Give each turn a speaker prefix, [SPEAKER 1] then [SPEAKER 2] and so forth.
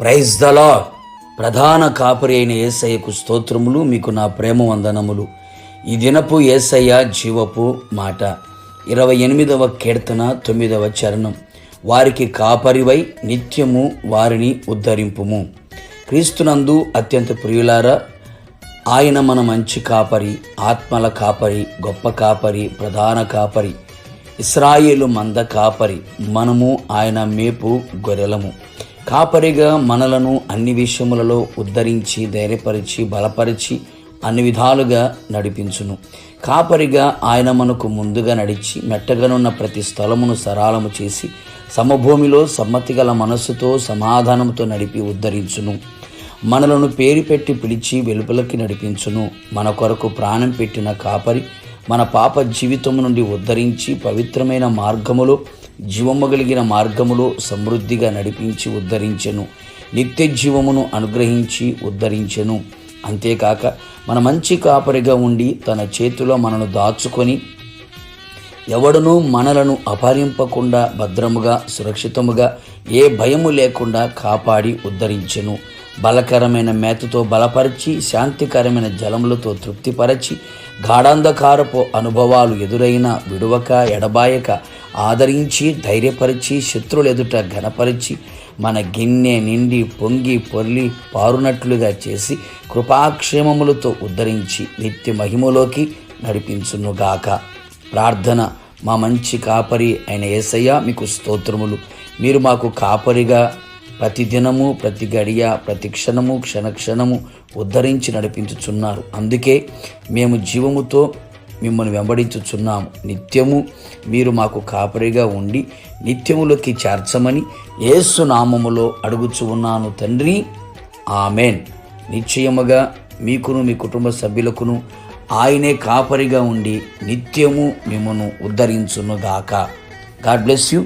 [SPEAKER 1] Praise దలా ప్రధాన కాపరి అయిన ఏసయ్యకు స్తోత్రములు మీకు నా ప్రేమ వందనములు. ఈ దినపు ఏసయ్య జీవపు మాట. ఇరవై ఎనిమిదవ కీర్తన తొమ్మిదవ చరణం. వారికి కాపరివై నిత్యము వారిని ఉద్ధరింపుము. క్రీస్తునందు అత్యంత ప్రియులారా ఆయన మన మంచి కాపరి ఆత్మల కాపరి గొప్ప కాపరి ప్రధాన కాపరి ఇస్రాయేలు మంద కాపరి మనము ఆయన మేపు గొర్రెలము. కాపరిగా మనలను అన్ని విషయములలో ఉద్ధరించి ధైర్యపరిచి బలపరిచి అన్ని విధాలుగా నడిపించును. కాపరిగా ఆయన మనకు ముందుగా నడిచి మెట్టగనున్న ప్రతి స్థలమును సరాలము చేసి సమభూమిలో సమ్మతి గల మనస్సుతో సమాధానంతో నడిపి ఉద్ధరించును. మనలను పేరు పెట్టి పిలిచి వెలుపలకి నడిపించును. మన కొరకు ప్రాణం పెట్టిన కాపరి మన పాప జీవితం నుండి ఉద్ధరించి పవిత్రమైన మార్గములో జీవము కలిగిన మార్గములో సమృద్ధిగా నడిపించి ఉద్ధరించెను. నిత్య జీవమును అనుగ్రహించి ఉద్ధరించెను. అంతేకాక మన మంచి కాపరిగా ఉండి తన చేతిలో మనను దాచుకొని ఎవడనూ మనలను అపహరింపకుండా భద్రముగా సురక్షితముగా ఏ భయము లేకుండా కాపాడి ఉద్ధరించెను. బలకరమైన మేతతో బలపరిచి శాంతికరమైన జలములతో తృప్తిపరచి గాఢాంధకారపు అనుభవాలు ఎదురైన విడువక ఎడబాయక ఆదరించి ధైర్యపరిచి శత్రువులు ఎదుట ఘనపరిచి మన గిన్నె నిండి పొంగి పొర్లి పారునట్లుగా చేసి కృపాక్షేమములతో ఉద్ధరించి నిత్య మహిమలోకి నడిపించునుగాక. ప్రార్థన మా మంచి కాపరి అయిన ఏసయ్య మీకు స్తోత్రములు. మీరు మాకు కాపరిగా ప్రతి దినము ప్రతి గడియ ప్రతి క్షణము క్షణక్షణము ఉద్ధరించి నడిపించుచున్నారు. అందుకే మేము జీవముతో మిమ్మల్ని వెంబడించుచున్నాము. నిత్యము మీరు మాకు కాపరిగా ఉండి నిత్యములోకి చేర్చమని ఏసునామములో అడుగుచు ఉన్నాను తండ్రి. ఆమెన్. నిశ్చయముగా మీకును మీ కుటుంబ సభ్యులకును ఆయనే కాపరిగా ఉండి నిత్యము మిమ్మను ఉద్ధరించునుగాక గాడ్ బ్లెస్ యూ.